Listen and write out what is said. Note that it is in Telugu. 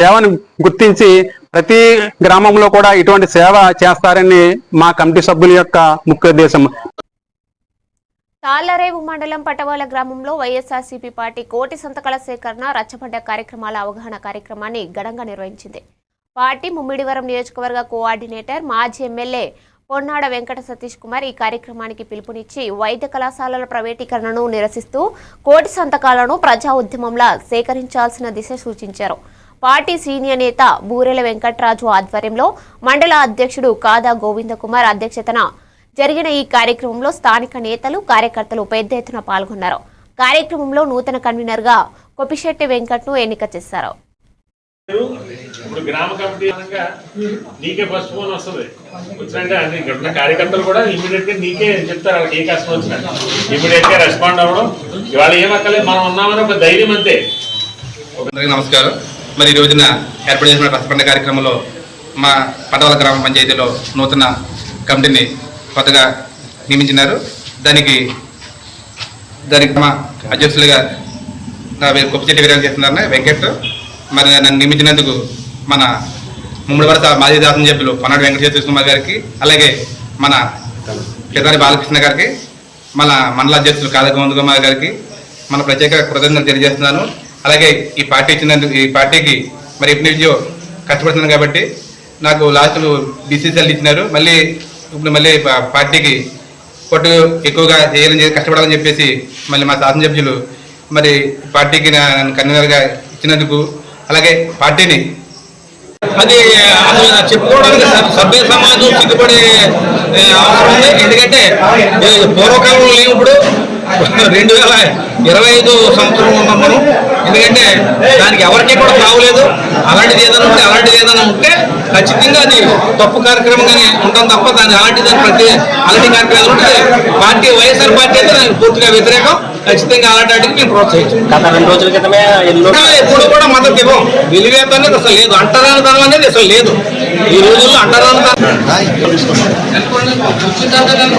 సేవను గుర్తించి ప్రతి గ్రామంలో కూడా ఇటువంటి సేవ చేస్తారని మా కమిటీ సభ్యుల యొక్క ముఖ్య ఉద్దేశం. తాళ్ళరేవు మండలం పటవాల గ్రామంలో వైఎస్ఆర్సీపీ పార్టీ కోటి సంతకాల సేకరణ రచ్చబండ కార్యక్రమాల అవగాహన కార్యక్రమాన్ని ఘనంగా నిర్వహించింది. పార్టీ ముమ్మిడివరం నియోజకవర్గ కోఆర్డినేటర్ మాజీ ఎమ్మెల్యే పొన్నాడ వెంకట సతీష్ కుమార్ ఈ కార్యక్రమానికి పిలుపునిచ్చి వైద్య కళాశాలల ప్రైవేటీకరణను నిరసిస్తూ కోటి సంతకాలను ప్రజా ఉద్యమంలా సేకరించాల్సిన దిశ సూచించారు. పార్టీ సీనియర్ నేత బూరెల వెంకట్రాజు ఆధ్వర్యంలో మండల అధ్యక్షుడు కాదా గోవిందకుమార్ అధ్యక్షతన జరిగిన ఈ కార్యక్రమంలో స్థానిక నేతలు కార్యకర్తలు పెద్ద ఎత్తున పాల్గొన్నారు. కార్యక్రమంలో నూతన కన్వీనర్గా కొపిశెట్టి వెంకట్ను ఎన్నిక చేశారు. ఇప్పుడు గ్రామ కమిటీ అనగా నీకే ఫస్ట్ ఫోన్ వస్తుంది. వచ్చినంటే అన్ని ఇక్కడ ఉన్న కార్యకర్తలు కూడా ఇమీడియట్గా నీకే చెప్తారు వాళ్ళకి ఏ కష్టం వచ్చినా. ఇమీడియట్గా రెస్పాండ్ అవ్వడం. ఇవాళ ఏమక్కలేదు మనం ఉన్నామని ఒక ధైర్యం అంతే. నమస్కారం. మరి ఈ రోజున ఏర్పాటు చేసిన రసపండ కార్యక్రమంలో మా పటవల గ్రామ పంచాయతీలో నూతన కమిటీని కొత్తగా నియమించినారు. దానికి దానికి మా అధ్యక్షులుగా నా పేరు కొప్పిచెట్టి వీరాలు చేస్తున్నారు వెంకట్. మరి నన్ను నియమించినందుకు మన ముమ్మడి వరస మాజీ దాసం సభ్యులు కొన్నాడు వెంకటేశ్వర కుమార్ గారికి అలాగే మన పితాని బాలకృష్ణ గారికి మన మండల అధ్యక్షులు కాదగోవింద కుమార్ గారికి మన ప్రత్యేక కృతజ్ఞతలు తెలియజేస్తున్నాను. అలాగే ఈ పార్టీ ఇచ్చినందుకు ఈ పార్టీకి మరి ఎప్పటి నుంచో కష్టపడుతున్నాను కాబట్టి నాకు లాస్ట్ బీసీసీఎల్ ఇచ్చినారు. మళ్ళీ ఇప్పుడు మళ్ళీ పార్టీకి కొట్టు ఎక్కువగా చేయాలని చెప్పి కష్టపడాలని చెప్పేసి మళ్ళీ మా శాసనసభ్యులు మరి పార్టీకి నన్ను కన్వీనర్గా ఇచ్చినందుకు అలాగే పార్టీని అది అసలు చెప్పుకోవడానికి సభ్య సమాజం సిగ్గుపడే అవసరం ఉంది. ఎందుకంటే ఏ, పూర్వకాలంలో లేనప్పుడు రెండు వేల ఇరవై ఐదు సంవత్సరం ఉన్నాం మనం. ఎందుకంటే దానికి ఎవరికీ కూడా తావలేదు అలాంటిది ఏదైనా ఉంటే అలాంటిది ఏదైనా ఉంటే ఖచ్చితంగా అది తప్పు కార్యక్రమంగానే ఉంటాం తప్ప దాని అలాంటి దాని ప్రతి అలాంటి కార్యక్రమాలు ఉంటే పార్టీ వైఎస్ఆర్ పార్టీ అయితే దానికి పూర్తిగా వ్యతిరేకం. ఖచ్చితంగా అలాంటి వాటికి మేము ప్రోత్సహించాం. గత రెండు రోజుల క్రితమే ఎన్నో ఎప్పుడు కూడా మద్దతు ఇవ్వం. విలువేత అనేది అసలు లేదు. అంటరాని ధనం అనేది అసలు లేదు. ఈ రోజుల్లో అంటరాని ధనం